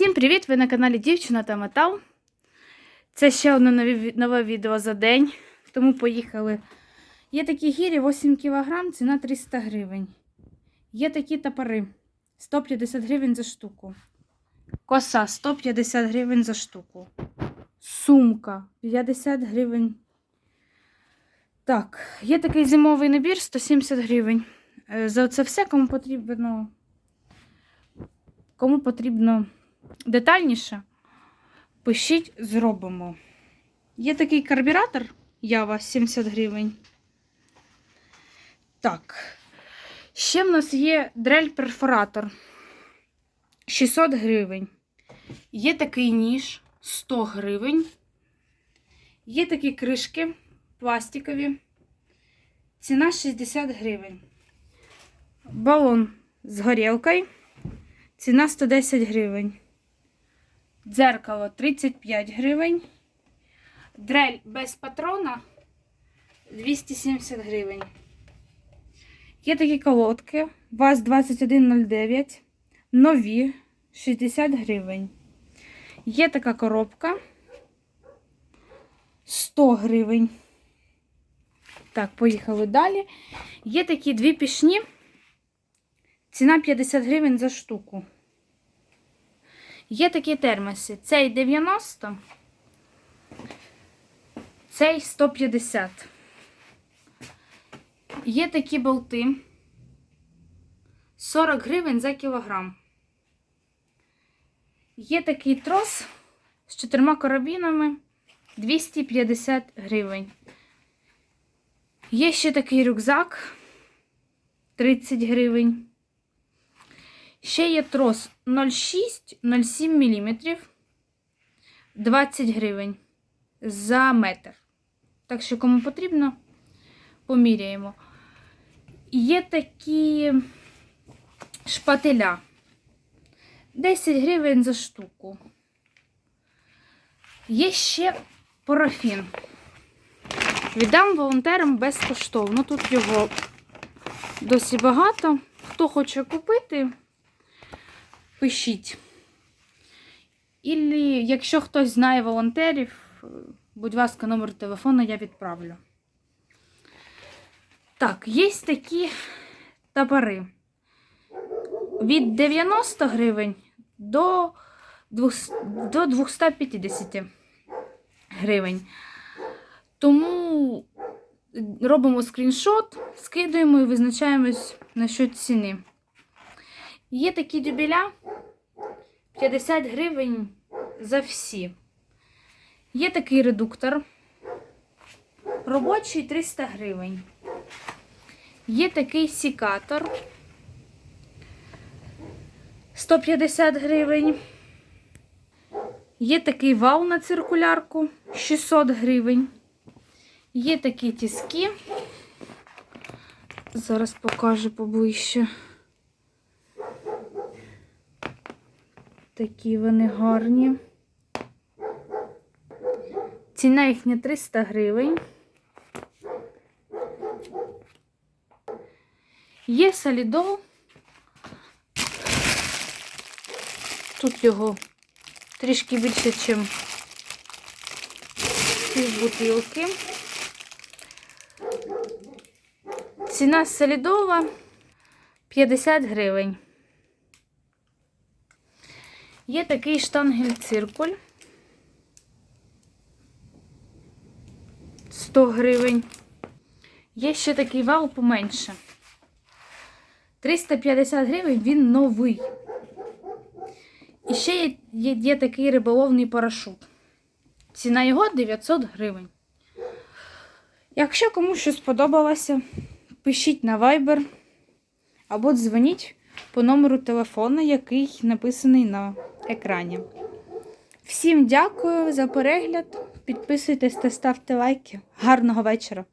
Всім привіт! Ви на каналі Дівчина та Метал. Це ще одне нове відео за день. Тому поїхали. Є такі гірі 8 кг, ціна 300 гривень. Є такі топори 150 гривень за штуку. Коса 150 гривень за штуку. Сумка 50 гривень. Так, є такий зимовий набір 170 гривень. Е, За це все, кому потрібно. Кому потрібно детальніше, пишіть, зробимо. Є такий карбюратор Ява 70 гривень. Так. Ще в нас є дрель-перфоратор 600 гривень. Є такий ніж 100 гривень. Є такі кришки пластикові. Ціна 60 гривень. Балон з горілкою. Ціна 110 гривень. Дзеркало 35 гривень. Дрель без патрона 270 гривень. Є такі колодки. ВАЗ-2109. Нові 60 гривень. Є така коробка 100 гривень. Так, поїхали далі. Є такі дві пішні. Ціна 50 гривень за штуку. Є такі термоси. Цей 90, цей 150. Є такі болти 40 гривень за кілограм. Є такий трос з чотирма карабінами 250 гривень. Є ще такий рюкзак 30 гривень. Ще є трос 0,6-0,7 мм 20 гривень за метр. Так що, кому потрібно, поміряємо. Є такі шпателя 10 гривень за штуку. Є ще парафін. Віддам волонтерам безкоштовно. Тут його досить багато. Хто хоче купити, пишіть. Ілі, якщо хтось знає волонтерів, будь ласка, номер телефону я відправлю. Так, є такі топори. Від 90 гривень до 250 гривень. Тому робимо скріншот, скидуємо і визначаємось насчет ціни. Є такі дюбеля 50 гривень за всі. Є такий редуктор. Робочий 300 гривень. Є такий сікатор 150 гривень. Є такий вал на циркулярку 600 гривень. Є такі тіски. Зараз покажу поближче. Такі вони гарні. Ціна їхня 300 гривень. Є солідол. Тут його трішки більше, ніж пів бутилки. Ціна солідова 50 гривень. Є такий штангель-циркуль 100 гривень. Є ще такий вал поменше. 350 гривень він новий. І ще є, є, є такий риболовний парашут. Ціна його 900 гривень. Якщо комусь щось сподобалося, пишіть на Viber або дзвоніть по номеру телефону, який написаний на екрані. Всім дякую за перегляд. Підписуйтесь та ставте лайки. Гарного вечора!